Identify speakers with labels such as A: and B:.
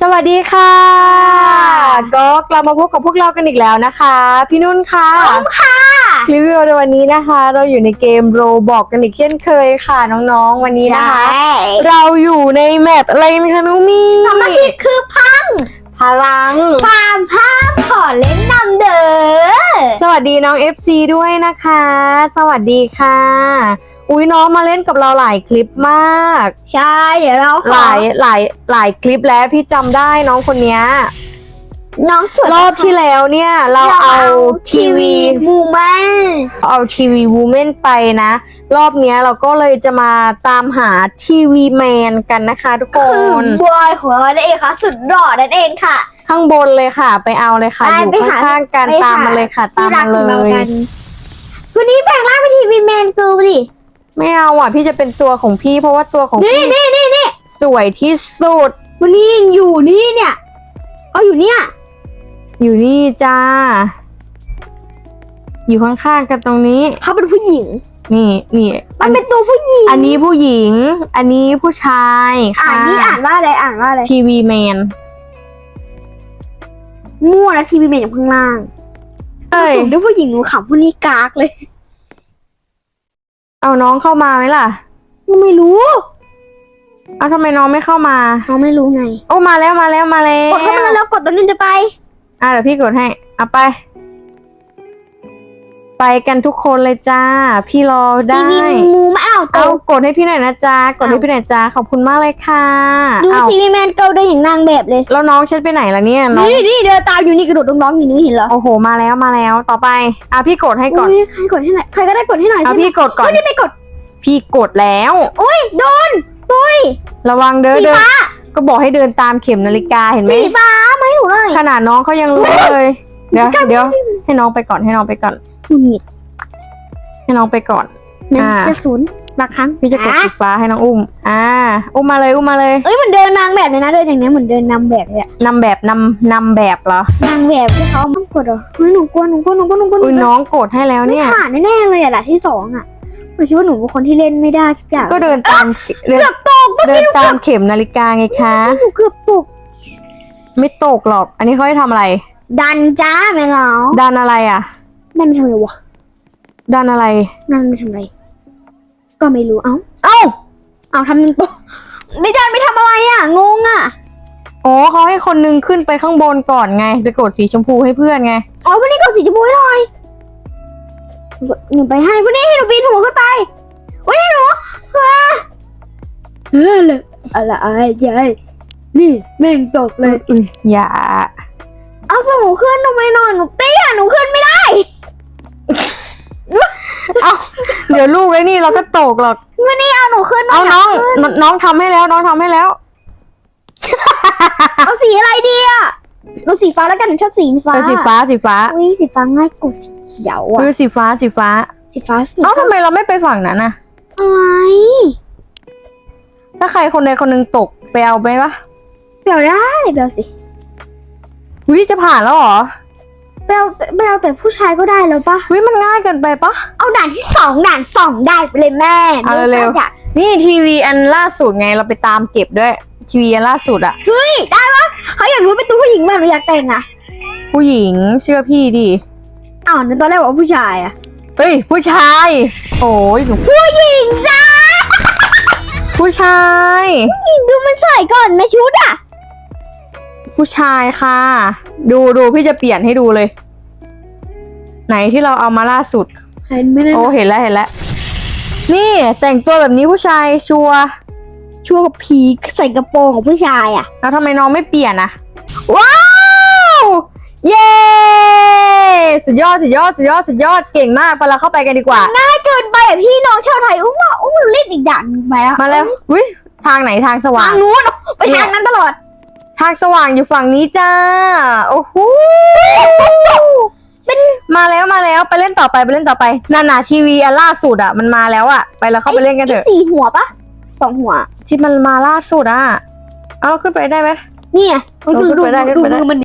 A: สวัสดีค่ะ ก็กลับมาพบกับพวกเรากันอีกแล้วนะคะ พี่นุ่นค่ะ
B: ค่ะ
A: คลิปวิดีโอในวันนี้นะคะ เราอยู่ในเกมโรบอกกันอีกเช่นเคยค่ะน้องๆวันนี้นะคะ เราอยู่ในแมปอะไรนะคะน้องมี
B: สมาธิคือพัง
A: พลัง
B: ฟาร์มภาพขอเล่นนำเด้อ
A: สวัสดีน้อง FC ด้วยนะคะ สวัสดีค่ะ อุ้ยน้องมาเล่นกับเราหลายคลิปมาก
B: ใช่เดี๋ยวเราข
A: ห
B: อ
A: ลายหลายหลายคลิปแล้วพี่จำได้น้องคนเนี้ย
B: น้องสวย
A: รอบที่แล้วเนี่ยเราเอาทีวี
B: มูมัน
A: เอาทีวีวูแมนไปนะ รอบเนี้ยเราก็เลยจะมาตามหาทีวีแมนกันนะคะทุกค
B: คือนบอยของเรานั่นเองค่ะ สุดหล่อนั่นเองค่ะ
A: ข้างบนเลยค่ะ ไปเอาเลยค่ะ
B: ไป
A: อยู่
B: ไปหา
A: ข้างๆกัน
B: ไปหา
A: ตามมาเลยค่ะ
B: ที่
A: ตาม
B: รัก
A: มา
B: ของ
A: เล
B: เรา
A: ย
B: กันวันนี้แปลงร่างเป็นทีวีแมนกูดิ
A: ไม่เอาอะ พี่จะเป็นตัวของพี่ เพราะว่าตัวของ
B: นี่
A: พี่
B: นี่นี่นี่
A: สวยที่สุด
B: วันนี้ยังอยู่นี่เนี่ยก็อยู่เนี่ย
A: อยู่นี่จ้า อยู่ข้างๆกันตรงนี้
B: เขาเป็นผู้หญิง
A: นี่นี่
B: มันเป็นตัวผู้หญิง
A: อันนี้ผู้หญิง อันนี้ผู้ชาย
B: อ่า
A: ค่ะ
B: นนี่อ่านว่าอะไรอ่านว่าอะไร
A: ทีวีแมน
B: มั่วนะทีวีแมนอยู่ข้างล่าง
A: เอ้ย
B: สูงด้วยผู้หญิงหนูขำผู้นี้กากเลย
A: เอาน้องเข้ามาไหมล่ะ
B: ก็ไม่รู้
A: เอาทำไมน้องไม่เข้ามา
B: เขาไม่รู้ไง
A: โอ้มาแล้วมาแล้วมาแล้ว
B: กดเข้ามาแล้วกดตัวนี้จะไป
A: อะเดี๋ยวพี่กดให้เอาไป ไปกันทุกคนเลยจ้า พี่รอ
B: ที
A: ได้
B: วีมูไม่เอาตั
A: เอา
B: ว
A: กดให้พี่หน่อยนะจ๊ะกดให้
B: เอา
A: พี่หน่อยจ้าขอบคุณมากเลยค่ะ
B: ดู
A: เอา
B: ทีวีแมนเกิลได้อย่างนางแบบเลย
A: แล้วน้องฉันไปไหนล่ะเนี่ยน้อง
B: นี่นี่เดินตามอยู่นี่กระโดดน้องๆอยู่นี่ไม่เห็นเหรอ
A: โอ้โหมาแล้วมาแล้วต่อไปอะพี่กดให้ก่อน
B: อุ้ยใครกดให้หน่อยใครก็ได้กดให้หน่อย
A: เอา
B: ใช่ไหม
A: พี่กดก่อน
B: เฮ้ยนี่ไปกด
A: พี่กดแล้ว
B: โอ้ยโดนปุ้ย
A: ระวังเด้อ
B: สี
A: เดิน
B: ฟ้า
A: ก็บอกให้เดินตามเข็มนาฬิกาเห็นไหม
B: สีฟ้ามาให้หนูหน่อย
A: ขนาดน้องเขายังรู้เลย เดี๋ยวเดี๋ยว ให้น้องไปก่อนให้น้องไปก่อน
B: หงุดหงิด
A: ให้น้องไปก่อน
B: นั่น
A: อ่า
B: จะศูนย์บางครั้ง
A: พี่จะกด
B: อ่
A: สีฟ้าให้น้องอุ้ม อ่า อุ้มมาเลยอุ้มมาเลย
B: เอ้ยเหมือนเดินนางแบบเลยนะเดินอย่างเนี้ยเหมือนเดินนำแบบเลยอะ
A: นำแบบนำนำแบบเหรอ
B: นางแบบที่เขาต้องกดเหรอเฮ้ยหนูกลัวหนูกลัวหนูกลัวหนูกลัวหนู
A: อุ้ย
B: กลัว
A: น้องกดให้แล้ว
B: ไม่
A: เนี่ย
B: ผ่านแน่ๆเลยอะด่านที่สองอะหนูคิดว่าหนูเป็นคนที่เล่นไม่ได้สักอย่าง
A: ก็เดินตามเดิน
B: เกือบตก
A: เดินตามเข็มนาฬิกาไงคะ
B: หนูเกือบตก
A: ไม่ตกหรอก อันนี้เขาให้ทำอะไร
B: ดันจ้าแม่เรา
A: ดันอะไรอะ
B: ดันไปทำอะไรวะ
A: ดันอะไร
B: ดันไปทำอะไรก็ไม่รู้เอ้า
A: เอ้า
B: เอาทำหนึ่งตกไม่ดันไปทำอะไรอะงงอะ
A: อ๋อเขาให้คนนึงขึ้นไปข้างบนก่อนไงไปกดสีชมพูให้เพื่อนไง
B: อ๋อวันนี้ก็สีชมพูให้หน่อยหนูไปให้วันนี้ให้หนูปีนหัวขึ้นไปวันนี้หนูว้าเออเลยอะไรไอ้ยายนี่แม่งตกเลย
A: อุ้ยอย่า
B: เอาสมูขึ้นทำไมนอนหนูเตี้ยหนูขึ้นไม่ได้
A: เอ้าเดี๋ยวลูกไอ้นี่เราก็ตกหรอก
B: วันนี้เอาหนูขึ้น
A: เอา
B: ไม่
A: น้อง
B: ยากขึ้น
A: นน้องทำให้แล้ว น้องทำให้แล้ว
B: เอาสีอะไรดีอะหนูสีฟ้าแล้วกันหนูชอบสีฟ้า
A: เออสีฟ้าสีฟ้า
B: อุ้ยสีฟ้าง่ายกว่าสีเขียวอะ
A: คือสีฟ้าสีฟ้า
B: สีฟ้าหนู
A: เอ้า
B: ชอบ
A: ทำไมเราไม่ไปฝั่งนั้นน่ะ
B: อะไร
A: ถ้าใครคนใดคนหนึ่งตกไปเอาไปปะ
B: เปล่าได้เปล่าสิ
A: วิจะผ่านแล้วเหรอ
B: เปล่าเปล่าแต่ผู้ชายก็ได้แล้วปะ
A: วิมันง่ายเกินไปปะ
B: เอาด่านที่สองด่านสองได้ไปเลยแม่
A: เอาเร็วๆ
B: หนูอยาก
A: นี่ทีวีอันล่าสุดไงเราไปตามเก็บด้วยทีวีอันล่าสุดอะ
B: เฮ้ยได้ปะเขาอยากรู้เป็นตัวผู้หญิงแบบหนูอยากแต่งอะ
A: ผู้หญิงเชื่อพี่ดิ
B: อ้าวในตอนแรกบอกว่าผู้ชายอะ
A: เฮ้ยผู้ชาย โอ้ยหนู
B: ผู้หญิงจ้า
A: ผู้ชาย
B: ผู้หญิงดูมันใส่ก่อนแม่ชุดอะ
A: ผู้ชายค่ะ ดูดูพี่จะเปลี่ยนให้ดูเลย ไหนที่เราเอามาล่าสุด
B: เห็นไหมนะ
A: โอ้เห็นแล้วเห็นแล้ว นี่แต่งตัวแบบนี้ผู้ชายชัวร์
B: ชั่วกับผีใส่กระโปรงของผู้ชายอะ
A: แล้วทำไมน้องไม่เปลี่ยนอะว้าว เย้สุดยอดสุดยอดสุดยอดสุดยอดเก่งมากไปเราเข้าไปกันดีกว่า
B: ง่ายเกินไปอะพี่น้องชาวไทยอุ้มว่าอุ้มเล่นอีกด่านหนึ่งไหมอะ
A: มาแล้ววิทางไหนทางสว่า
B: ทางงนู้นไปทางนั้นตลอด
A: ทางสว่างอยู่ฝั่งนี้จ้า โอ้โหเป็นมาแล้วมาแล้วไปเล่นต่อไปไปเล่นต่อไป นานาทีวีอันล่าสุดอะมันมาแล้วอะไปเราเข้าไปเล่นกันเถอะ
B: ไสี่หัวปะสองหัว
A: ที่มันมาล่าสุดอะเอาขึ้นไปได้ไหม
B: นี่ไงมันคือ
A: เอาขึ้น
B: ดู
A: ไปได้ขึ้น
B: ดู
A: ไปได้
B: มือมัน